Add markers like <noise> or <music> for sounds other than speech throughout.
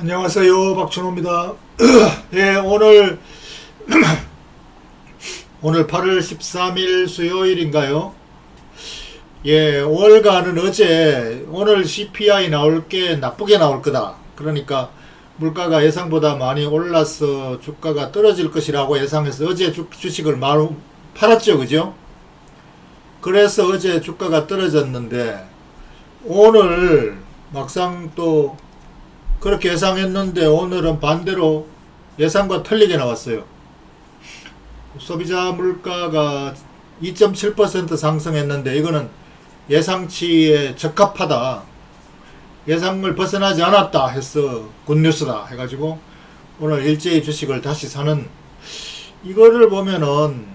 안녕하세요 박준호입니다. <clears throat> 예 오늘 <clears throat> 오늘 8월 13일 수요일인가요? 예 월가는 어제 오늘 CPI 나올 게 나쁘게 나올 거다. 그러니까 물가가 예상보다 많이 올라서 주가가 떨어질 것이라고 예상해서 어제 주, 주식을 마루 팔았죠, 그죠? 그래서 어제 주가가 떨어졌는데 오늘 막상 또 그렇게 예상했는데 오늘은 반대로 예상과 틀리게 나왔어요. 소비자 물가가 2.7% 상승했는데 이거는 예상치에 적합하다. 예상을 벗어나지 않았다 해서 굿뉴스다 해가지고 오늘 일제히 주식을 다시 사는 이거를 보면은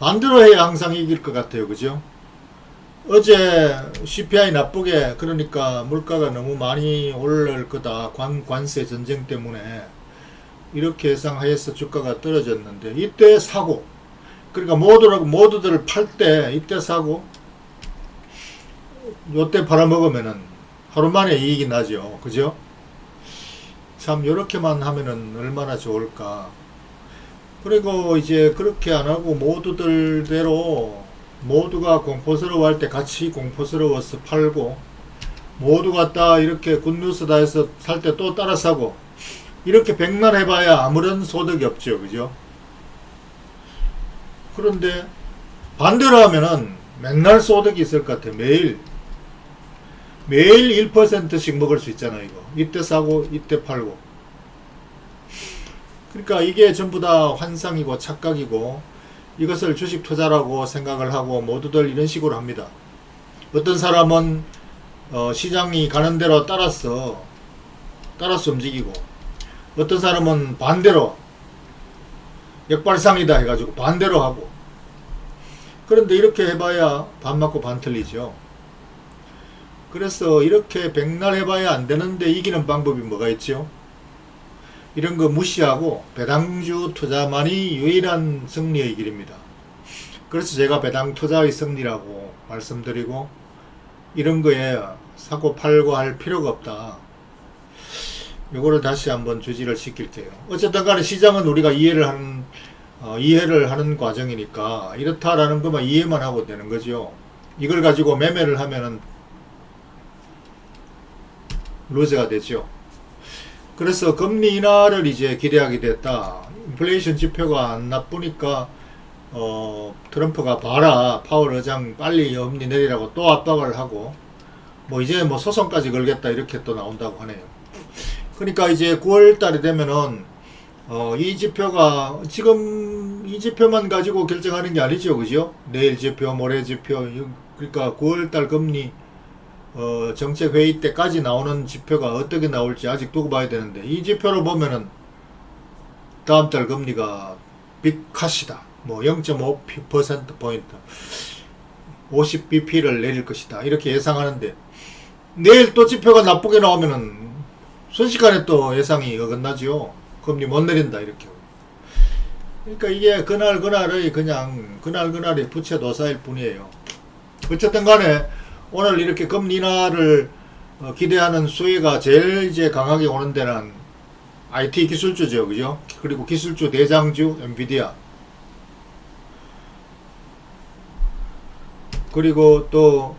반대로 해야 항상 이길 것 같아요. 그죠? 어제 CPI 나쁘게 그러니까 물가가 너무 많이 오를 거다. 관, 관세 전쟁 때문에. 이렇게 예상하여서 주가가 떨어졌는데 이때 사고. 그러니까 모두를 모두들을 팔 때 이때 사고. 요때 팔아먹으면은 하루 만에 이익이 나죠. 그죠? 참 요렇게만 하면은 얼마나 좋을까. 그리고 이제 그렇게 안 하고 모두들대로 모두가 공포스러워 할 때 같이 공포스러워서 팔고 모두가 다 이렇게 굿뉴스다 해서 살 때 또 따라 사고 이렇게 백날 해봐야 아무런 소득이 없죠. 그죠? 그런데 반대로 하면은 맨날 소득이 있을 것 같아요. 매일. 매일 1%씩 먹을 수 있잖아요 이거. 이때 사고 이때 팔고. 그러니까 이게 전부 다 환상이고 착각이고 이것을 주식 투자라고 생각을 하고 모두들 이런 식으로 합니다. 어떤 사람은 어, 시장이 가는 대로 따라서 따라서 움직이고 어떤 사람은 반대로 역발상이다 해가지고 반대로 하고 그런데 이렇게 해봐야 반 맞고 반 틀리죠. 그래서 이렇게 백날 해봐야 안 되는데 이기는 방법이 뭐가 있죠? 이런 거 무시하고 배당주 투자만이 유일한 승리의 길입니다. 그래서 제가 배당 투자의 승리라고 말씀드리고 이런 거에 사고 팔고 할 필요가 없다. 요거를 다시 한번 주지를 시킬게요. 어쨌든 간에 시장은 우리가 이해를 하는 어, 이해를 하는 과정이니까 이렇다라는 것만 이해만 하고 되는 거죠. 이걸 가지고 매매를 하면은 루즈가 되죠. 그래서 금리 인하를 이제 기대하게 됐다. 인플레이션 지표가 안 나쁘니까 어, 트럼프가 봐라 파월 의장 빨리 금리 내리라고 또 압박을 하고 뭐 이제 뭐 소송까지 걸겠다 이렇게 또 나온다고 하네요. 그러니까 이제 9월 달이 되면은 어, 이 지표가 지금 이 지표만 가지고 결정하는 게 아니죠, 그죠? 내일 지표, 모레 지표, 그러니까 9월 달 금리 어, 정책 회의 때까지 나오는 지표가 어떻게 나올지 아직 두고 봐야 되는데 이 지표로 보면은 다음 달 금리가 빅카시다. 뭐 0.5% 포인트 50bp를 내릴 것이다. 이렇게 예상하는데 내일 또 지표가 나쁘게 나오면은 순식간에 또 예상이 어긋나지요. 금리 못 내린다 이렇게. 그러니까 이게 그날 그날의 그냥 그날 그날의 부채 도사일 뿐이에요. 어쨌든 간에 오늘 이렇게 금리 인하를 어, 기대하는 수혜가 제일 이제 강하게 오는 데는 IT 기술주죠, 그죠? 그리고 기술주 대장주 엔비디아. 그리고 또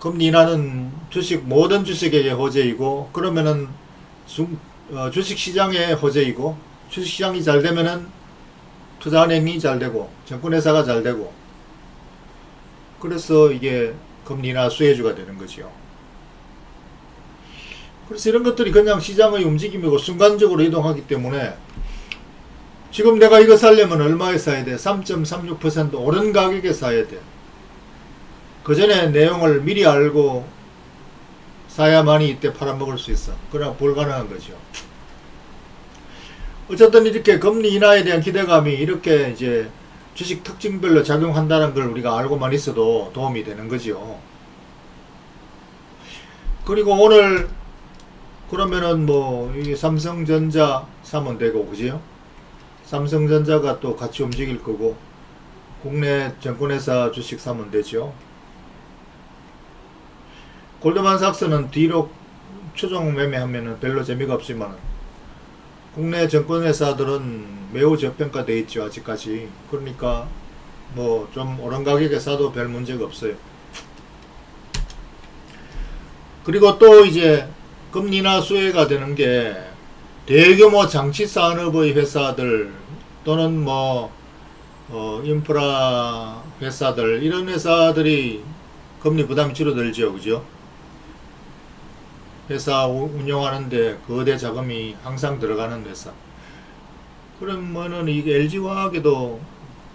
금리 인하는 주식 모든 주식에게 호재이고 그러면은 주, 어, 주식 시장의 호재이고 주식 시장이 잘 되면은 투자은행이 잘 되고 정권회사가 잘 되고 그래서 이게 금리나 수혜주가 되는 거죠. 그래서 이런 것들이 그냥 시장의 움직임이고 순간적으로 이동하기 때문에 지금 내가 이거 살려면 얼마에 사야 돼? 3.36% 오른 가격에 사야 돼. 그 전에 내용을 미리 알고 사야만이 이때 팔아먹을 수 있어. 그러나 불가능한 거죠. 어쨌든 이렇게 금리 인하에 대한 기대감이 이렇게 이제 주식 특징별로 작용한다는 걸 우리가 알고만 있어도 도움이 되는 거죠. 그리고 오늘 그러면은 뭐이 삼성전자 사면 되고 그지요? 삼성전자가 또 같이 움직일 거고 국내 정권회사 주식 사면 되죠. 골드만삭스는 뒤로 추종 매매하면은 별로 재미가 없지만 국내 정권 회사들은 매우 저평가돼 있죠 아직까지. 그러니까 뭐 좀 오른 가격에 사도 별 문제가 없어요. 그리고 또 이제 금리나 수혜가 되는 게 대규모 장치 산업의 회사들 또는 뭐 어, 인프라 회사들 이런 회사들이 금리 부담이 줄어들죠, 그죠? 회사 우- 운영하는데 거대 자금이 항상 들어가는 회사. 그러면은 이게 LG화학에도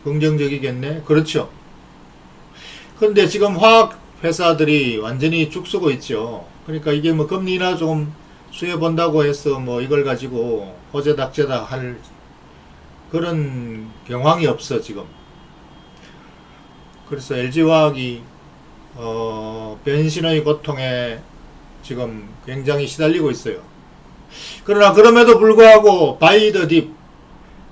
긍정적이겠네? 그렇죠. 근데 지금 화학 회사들이 완전히 죽쓰고 있죠. 그러니까 이게 뭐 금리나 좀 수혜 본다고 해서 뭐 이걸 가지고 호재닥재다 할 그런 경황이 없어 지금. 그래서 LG화학이 어, 변신의 고통에 지금 굉장히 시달리고 있어요. 그러나 그럼에도 불구하고 바이더 딥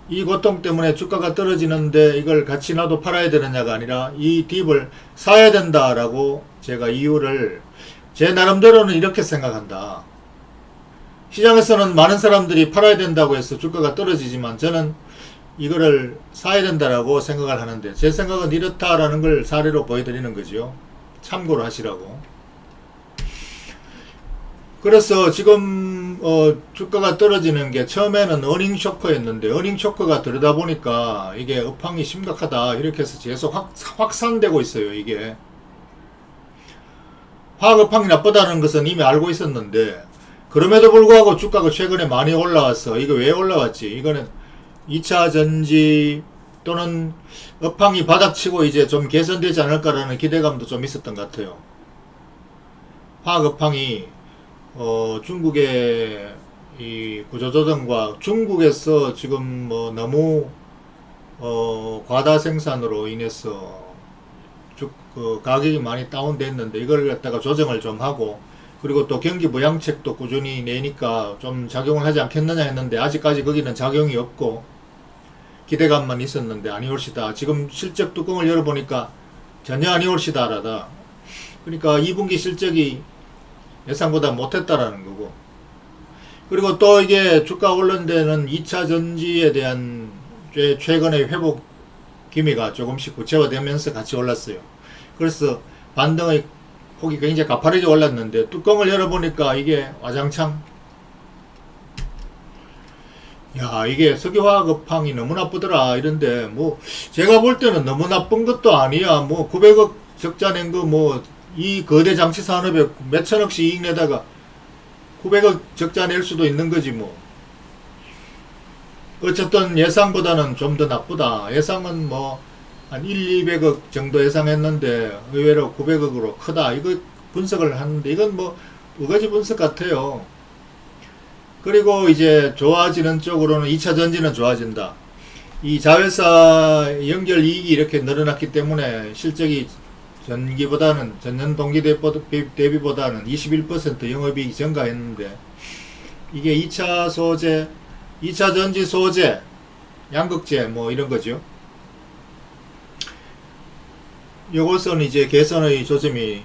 이 고통 때문에 주가가 떨어지는데 이걸 같이 놔도 팔아야 되느냐가 아니라 이 딥을 사야 된다라고 제가 이유를 제 나름대로는 이렇게 생각한다. 시장에서는 많은 사람들이 팔아야 된다고 해서 주가가 떨어지지만 저는 이거를 사야 된다라고 생각을 하는데 제 생각은 이렇다라는 걸 사례로 보여드리는 거죠. 참고로 하시라고. 그래서 지금 어, 주가가 떨어지는 게 처음에는 어닝 쇼크였는데 어닝 쇼크가 들여다 보니까 이게 업황이 심각하다. 이렇게 해서 계속 확, 확산되고 있어요 이게. 화학 업황이 나쁘다는 것은 이미 알고 있었는데 그럼에도 불구하고 주가가 최근에 많이 올라왔어 이거 왜 올라왔지? 이거는 2차 전지 또는 업황이 바닥치고 이제 좀 개선되지 않을까라는 기대감도 좀 있었던 것 같아요. 화학 업황이 어, 중국의 이 구조조정과 중국에서 지금 뭐 너무 어, 과다 생산으로 인해서 주, 그 가격이 많이 다운됐는데 이걸 갖다가 조정을 좀 하고 그리고 또 경기 부양책도 꾸준히 내니까 좀 작용을 하지 않겠느냐 했는데 아직까지 거기는 작용이 없고 기대감만 있었는데 아니 올시다. 지금 실적 뚜껑을 열어보니까 전혀 아니 올시다라다. 그러니까 2분기 실적이 예상보다 못했다라는 거고. 그리고 또 이게 주가 오른 데는 2차 전지에 대한 최- 최근의 회복 기미가 조금씩 구체화되면서 같이 올랐어요. 그래서 반등의 폭이 굉장히 가파르게 올랐는데 뚜껑을 열어보니까 이게 와장창 야 이게 석유화학 업황이 너무 나쁘더라 이런데 뭐 제가 볼 때는 너무 나쁜 것도 아니야 뭐 900억 적자 낸 거 뭐 이 거대 장치 산업에 몇천억씩 이익 내다가 900억 적자 낼 수도 있는 거지 뭐. 어쨌든 예상보다는 좀 더 나쁘다. 예상은 뭐 한 1, 200억 정도 예상했는데 의외로 900억으로 크다. 이거 분석을 하는데 이건 뭐 우가지 분석 같아요. 그리고 이제 좋아지는 쪽으로는 2차 전지는 좋아진다. 이 자회사 연결 이익이 이렇게 늘어났기 때문에 실적이 전기보다는 전년 동기 대비- 대비보다는 21% 영업이익이 증가했는데 이게 2차 소재, 2차 전지 소재, 양극재 뭐 이런 거죠. 요것은 이제 개선의 조짐이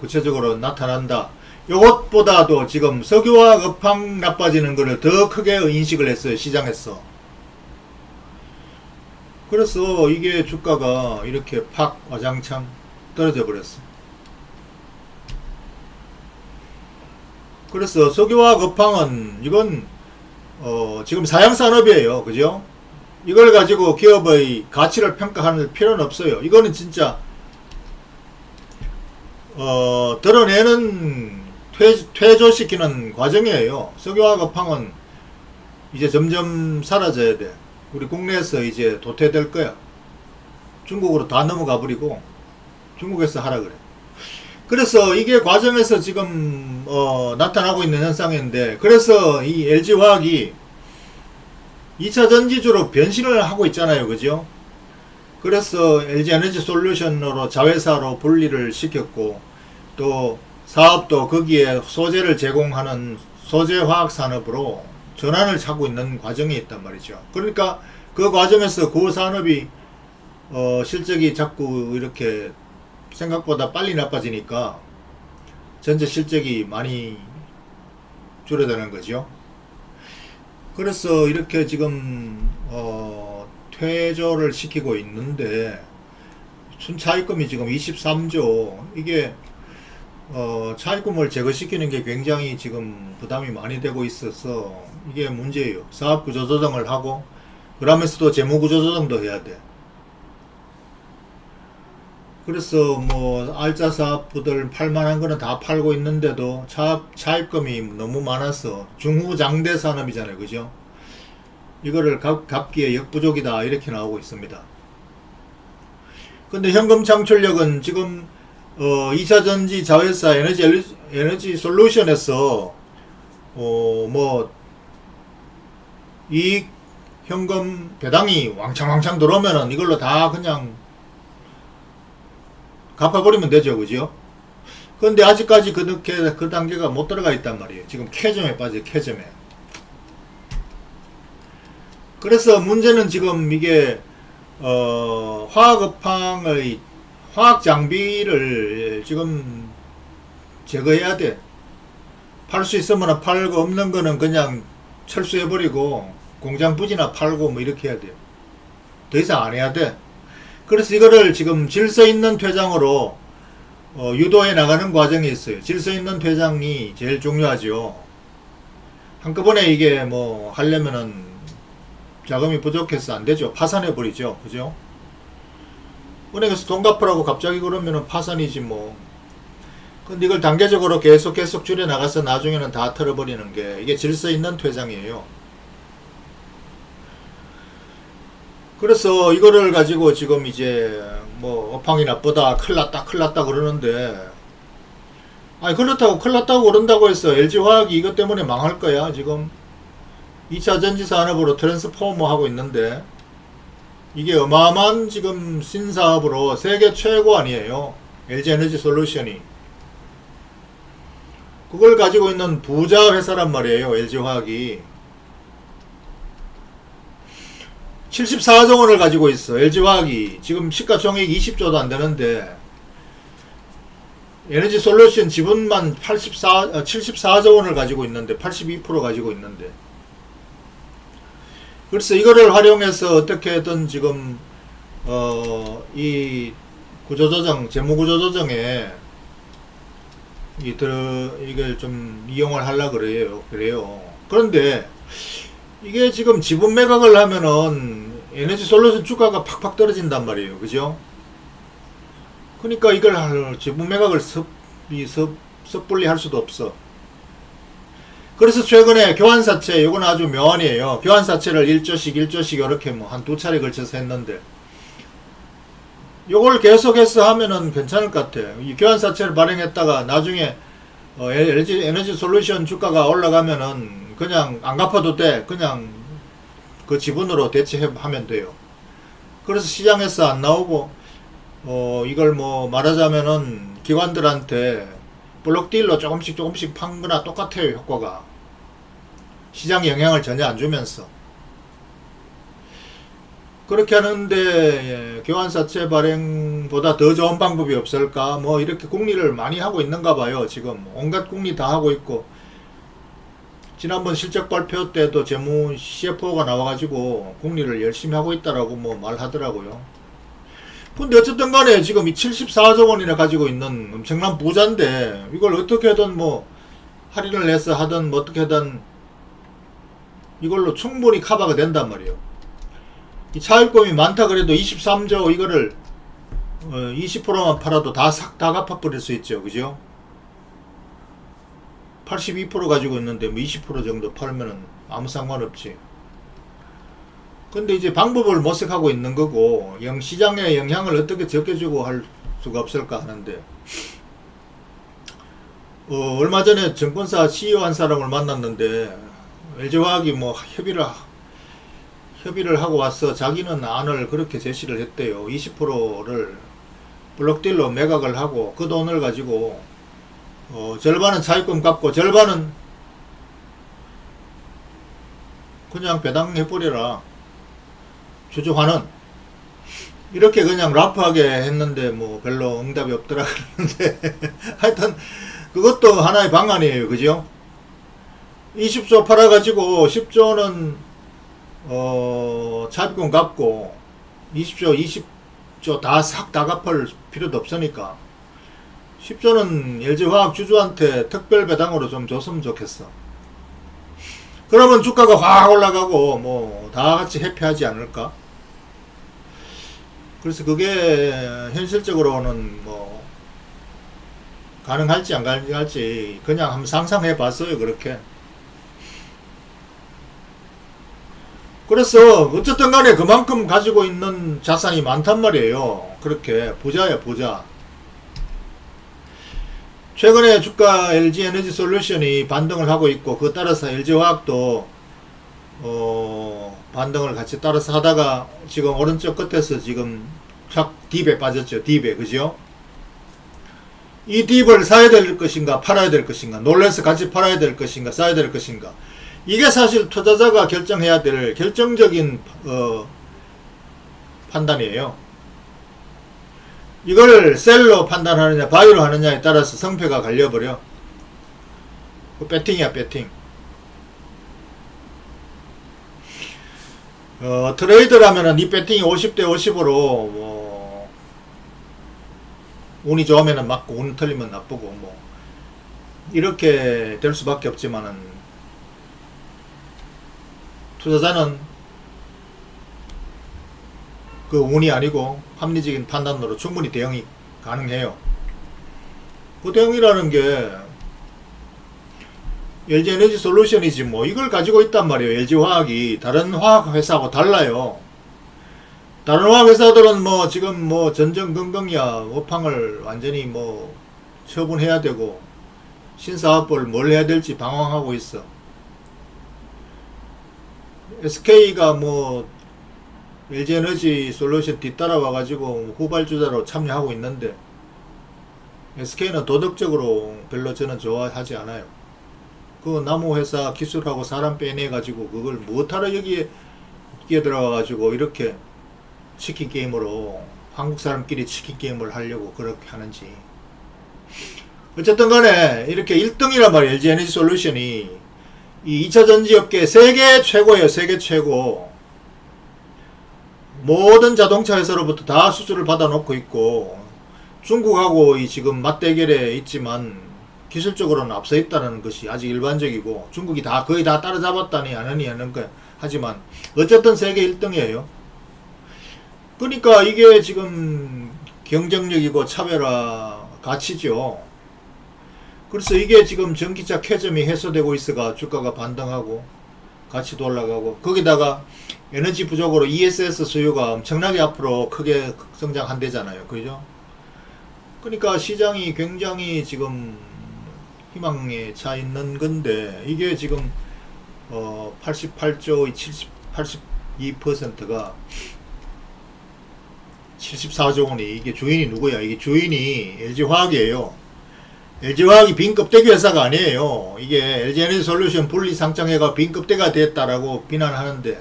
구체적으로 나타난다. 요것보다도 지금 석유화학 업황 나빠지는 거를 더 크게 인식을 했어요 시장에서 그래서 이게 주가가 이렇게 팍 와장창 떨어져 버렸어 그래서 석유화학 업황은 이건 어 지금 사양 산업이에요 그죠 이걸 가지고 기업의 가치를 평가할 필요는 없어요 이거는 진짜 어, 드러내는 퇴, 퇴조시키는 과정이에요. 석유화학 업황은 이제 점점 사라져야 돼. 우리 국내에서 이제 도태될 거야. 중국으로 다 넘어가 버리고 중국에서 하라 그래. 그래서 이게 과정에서 지금 어, 나타나고 있는 현상인데 그래서 이 LG화학이 2차 전지주로 변신을 하고 있잖아요. 그죠? 그래서 LG 에너지 솔루션으로 자회사로 분리를 시켰고 또 사업도 거기에 소재를 제공하는 소재 화학 산업으로 전환을 하고 있는 과정이 있단 말이죠. 그러니까 그 과정에서 그 산업이 어 실적이 자꾸 이렇게 생각보다 빨리 나빠지니까 전체 실적이 많이 줄여드는 거죠. 그래서 이렇게 지금 어, 퇴조를 시키고 있는데 순차입금이 지금 23조 이게 어, 차입금을 제거시키는 게 굉장히 지금 부담이 많이 되고 있어서 이게 문제예요. 사업 구조 조정을 하고 그러면서도 재무 구조 조정도 해야 돼. 그래서 뭐 알짜 사업부들 팔만한 거는 다 팔고 있는데도 차, 차입금이 너무 많아서 중후장대 산업이잖아요. 그죠? 이거를 갚, 갚기에 역부족이다 이렇게 나오고 있습니다. 근데 현금 창출력은 지금 어, 2차 전지 자회사 에너지 에너지 솔루션에서 어, 뭐 이익 현금 배당이 왕창왕창 들어오면은 이걸로 다 그냥 갚아버리면 되죠, 그죠? 근데 아직까지 그렇게 그 단계가 못 들어가 있단 말이에요. 지금 캐점에 빠져 캐점에. 그래서 문제는 지금 이게 어, 화학업황의 화학 장비를 지금 제거해야 돼. 팔 수 있으면 팔고 없는 거는 그냥 철수해버리고 공장 부지나 팔고 뭐 이렇게 해야 돼요. 더 이상 안 해야 돼. 그래서 이거를 지금 질서 있는 퇴장으로 어, 유도해 나가는 과정이 있어요. 질서 있는 퇴장이 제일 중요하죠. 한꺼번에 이게 뭐 하려면은 자금이 부족해서 안 되죠. 파산해 버리죠. 그죠? 은행에서 돈 갚으라고 갑자기 그러면은 파산이지 뭐. 근데 이걸 단계적으로 계속 계속 줄여 나가서 나중에는 다 털어버리는 게 이게 질서 있는 퇴장이에요. 그래서 이거를 가지고 지금 이제 뭐 업황이 나쁘다, 큰일 났다, 큰일 났다 그러는데. 아니 그렇다고 큰일 났다고 그런다고 해서 LG화학이 이것 때문에 망할 거야 지금. 2차 전지 산업으로 트랜스포머 하고 있는데. 이게 어마어마한 지금 신사업으로 세계 최고 아니에요 LG 에너지 솔루션이. 그걸 가지고 있는 부자 회사란 말이에요 LG화학이 74조 원을 가지고 있어. LG화학이 지금 시가총액 20조도 안 되는데 에너지 솔루션 지분만 84 어, 74조 원을 가지고 있는데 82% 가지고 있는데 그래서 이거를 활용해서 어떻게든 지금 어 이 구조조정 재무구조조정에 이 들, 이걸 좀 이용을 하려 그래요. 그래요. 그런데 이게 지금 지분 매각을 하면은 에너지 솔루션 주가가 팍팍 떨어진단 말이에요. 그죠? 그러니까 이걸 할- 지분 매각을 섣불리 할 수도 없어. 그래서 최근에 교환사채, 이건 아주 묘안이에요. 교환사채를 1조씩, 1조씩 이렇게 뭐 한 두 차례 걸쳐서 했는데, 요걸 계속해서 하면은 괜찮을 것 같아요. 이 교환사채를 발행했다가 나중에 어, LG 에너지 솔루션 주가가 올라가면은 그냥 안 갚아도 돼. 그냥 그 지분으로 대체하면 돼요. 그래서 시장에서 안 나오고 어 이걸 뭐 말하자면은 기관들한테 블록딜로 조금씩 조금씩 판 거나 똑같아요 효과가. 시장 영향을 전혀 안 주면서. 그렇게 하는데 예, 교환사채 발행보다 더 좋은 방법이 없을까? 뭐 이렇게 궁리를 많이 하고 있는가 봐요 지금. 온갖 궁리 다 하고 있고 지난번 실적 발표 때도 재무 CFO가 나와가지고 궁리를 열심히 하고 있다라고 뭐 말하더라고요. 근데 어쨌든 간에 지금 이 74조 원이나 가지고 있는 엄청난 부자인데 이걸 어떻게든 뭐 할인을 해서 하든 뭐 어떻게든 이걸로 충분히 커버가 된단 말이에요. 이 차입금이 많다 그래도 23조 이거를 어, 20%만 팔아도 다 싹 다 갚아버릴 수 있죠. 그죠? 82% 가지고 있는데 뭐 20% 정도 팔면은 아무 상관없지. 근데 이제 방법을 모색하고 있는 거고 영 시장에 영향을 어떻게 적게 주고 할 수가 없을까 하는데 어, 얼마 전에 증권사 CEO 한 사람을 만났는데 LG화학이 뭐 협의를 하- 협의를 하고 와서 자기는 안을 그렇게 제시를 했대요. 20%를 블록딜로 매각을 하고 그 돈을 가지고 어, 절반은 차입금 갚고 절반은 그냥 배당해버려라. 주주환원. 이렇게 그냥 라프하게 했는데 뭐 별로 응답이 없더라 <laughs> 그러는데 하여튼 그것도 하나의 방안이에요. 그죠? 20조 팔아가지고 10조는 어 차입금 갚고 20조 20조 다 싹다 갚을 필요도 없으니까 10조는 LG화학 주주한테 특별 배당으로 좀 줬으면 좋겠어. 그러면 주가가 확 올라가고 뭐 다 같이 해피하지 않을까? 그래서 그게 현실적으로는 뭐 가능할지 안 가능할지 그냥 한번 상상해 봤어요 그렇게. 그래서 어쨌든 간에 그만큼 가지고 있는 자산이 많단 말이에요. 그렇게 부자야 부자. 최근에 주가 LG 에너지 솔루션이 반등을 하고 있고 그 따라서 LG 화학도 어 반등을 같이 따라서 하다가 지금 오른쪽 끝에서 지금 착 딥에 빠졌죠. 딥에 그죠? 이 딥을 사야 될 것인가 팔아야 될 것인가 놀래서 같이 팔아야 될 것인가 사야 될 것인가 이게 사실 투자자가 결정해야 될 결정적인 어, 판단이에요. 이걸 셀로 판단하느냐 바이로 하느냐에 따라서 성패가 갈려버려. 그 배팅이야 배팅. 어, 트레이드라면은 이 배팅이 50대 50으로 뭐 운이 좋으면은 맞고 운 틀리면 나쁘고 뭐 이렇게 될 수밖에 없지만은 투자자는 그 운이 아니고 합리적인 판단으로 충분히 대응이 가능해요. 그 대응이라는 게 LG 에너지 솔루션이지 뭐 이걸 가지고 있단 말이에요. LG 화학이 다른 화학 회사하고 달라요. 다른 화학 회사들은 뭐 지금 뭐 전전긍긍이야 업황을 완전히 뭐 처분해야 되고 신사업을 뭘 해야 될지 방황하고 있어. SK가 뭐 LG 에너지 솔루션 뒤따라와 가지고 후발주자로 참여하고 있는데 SK는 도덕적으로 별로 저는 좋아하지 않아요. 그 나무 회사 기술하고 사람 빼내 가지고 그걸 못하러 여기에 끼어 들어가 가지고 이렇게 치킨 게임으로 한국 사람끼리 치킨 게임을 하려고 그렇게 하는지 어쨌든 간에 이렇게 1등이란 말이에요. LG 에너지 솔루션이 이 2차 전지 업계 세계 최고예요. 세계 최고. 모든 자동차 회사로부터 다 수주를 받아놓고 있고 중국하고 이 지금 맞대결에 있지만 기술적으로는 앞서 있다는 것이 아직 일반적이고 중국이 다 거의 다 따라잡았다니 아느니 하는 거 하지만 어쨌든 세계 1등이에요. 그러니까 이게 지금 경쟁력이고 차별화 가치죠. 그래서 이게 지금 전기차 캐점이 해소되고 있어가 주가가 반등하고 가치도 올라가고 거기다가 에너지 부족으로 ESS 수요가 엄청나게 앞으로 크게 성장한대잖아요. 그죠? 그러니까 시장이 굉장히 지금 희망에 차 있는 건데 이게 지금 어 88조 70 82%가 74조 원이 이게 주인이 누구야? 이게 주인이 LG 화학이에요. LG 화학이 빈 껍데기 회사가 아니에요. 이게 LG 에너지 솔루션 분리 상장회가 빈 껍데기가 됐다라고 비난하는데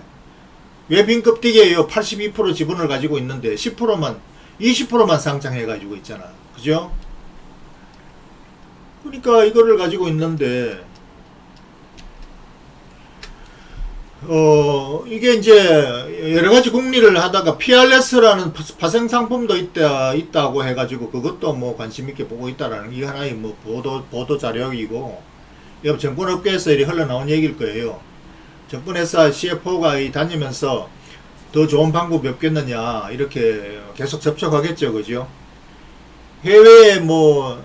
왜 빈 껍데기예요? 82% 지분을 가지고 있는데 10%만 20%만 상장해 가지고 있잖아. 그죠? 그러니까 이거를 가지고 있는데 어 이게 이제 여러 가지 국리를 하다가 PRS라는 파생 상품도 있다 있다고 해가지고 그것도 뭐 관심 있게 보고 있다라는 게 하나의 뭐 보도 보도 자료이고 옆 정권업계에서 이리 흘러나온 얘기일 거예요. 정권회사 CFO가 이 다니면서 더 좋은 방법이 없겠느냐 이렇게 계속 접촉하겠죠, 그죠? 해외에 뭐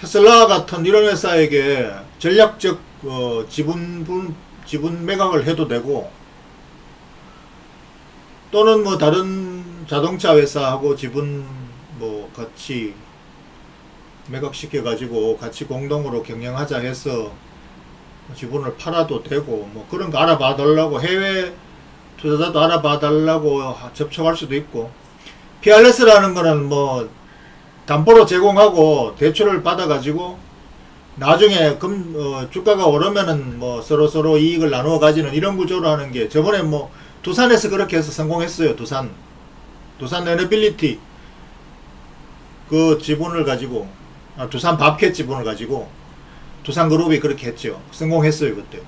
테슬라 같은 이런 회사에게 전략적 어, 지분 분- 지분 매각을 해도 되고 또는 뭐 다른 자동차 회사하고 지분 뭐 같이 매각시켜 가지고 같이 공동으로 경영하자 해서 지분을 팔아도 되고 뭐 그런 거 알아봐 달라고 해외 투자자도 알아봐 달라고 하- 접촉할 수도 있고. PRS라는 거는 뭐 담보로 제공하고 대출을 받아 가지고 나중에 금 어, 주가가 오르면은 뭐 서로 서로 이익을 나누어 가지는 이런 구조로 하는 게 저번에 뭐 두산에서 그렇게 해서 성공했어요. 두산 두산 에너빌리티 그 지분을 가지고 아, 두산 밥캣 지분을 가지고 두산 그룹이 그렇게 했죠. 성공했어요 그때.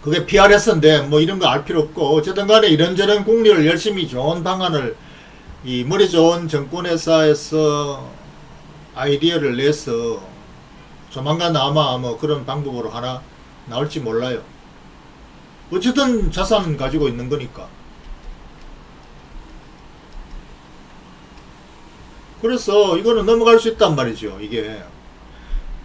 그게 PRS인데 뭐 이런 거 알 필요 없고 어쨌든 간에 이런저런 국리를 열심히 좋은 방안을 이 머리 좋은 정권 회사에서 아이디어를 내서 조만간 아마 뭐 그런 방법으로 하나 나올지 몰라요. 어쨌든 자산 가지고 있는 거니까. 그래서 이거는 넘어갈 수 있단 말이죠. 이게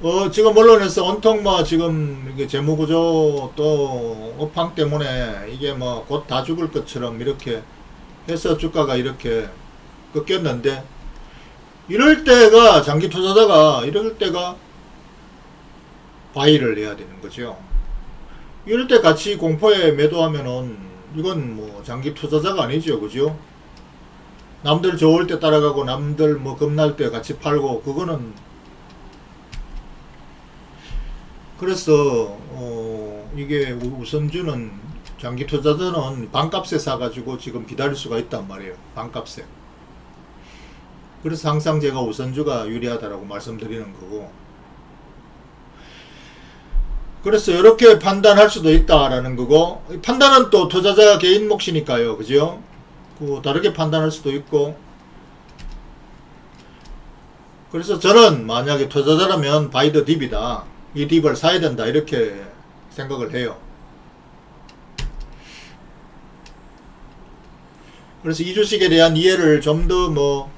어 지금 언론에서 온통 뭐 지금 이게 재무구조 또 업황 때문에 이게 뭐 곧 다 죽을 것처럼 이렇게 해서 주가가 이렇게 꺾였는데 이럴 때가 장기 투자자가 이럴 때가 바이를 해야 되는 거죠. 이럴 때 같이 공포에 매도하면은 이건 뭐 장기 투자자가 아니죠, 그죠? 남들 좋을 때 따라가고 남들 뭐 겁날 때 같이 팔고 그거는 그래서 어 이게 우- 우선주는 장기 투자자는 반값에 사가지고 지금 기다릴 수가 있단 말이에요. 반값에. 그래서 항상 제가 우선주가 유리하다라고 말씀드리는 거고. 그래서 이렇게 판단할 수도 있다라는 거고 판단은 또 투자자 개인 몫이니까요. 그죠? 그 다르게 판단할 수도 있고. 그래서 저는 만약에 투자자라면 바이더 딥이다. 이 딥을 사야 된다. 이렇게 생각을 해요. 그래서 이 주식에 대한 이해를 좀 더뭐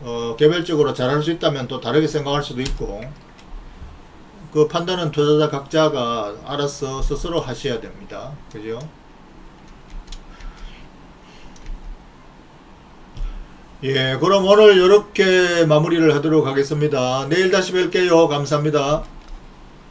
어, 개별적으로 잘할 수 있다면 또 다르게 생각할 수도 있고 그 판단은 투자자 각자가 알아서 스스로 하셔야 됩니다 그죠? 예, 그럼 오늘 이렇게 마무리를 하도록 하겠습니다. 내일 다시 뵐게요. 감사합니다.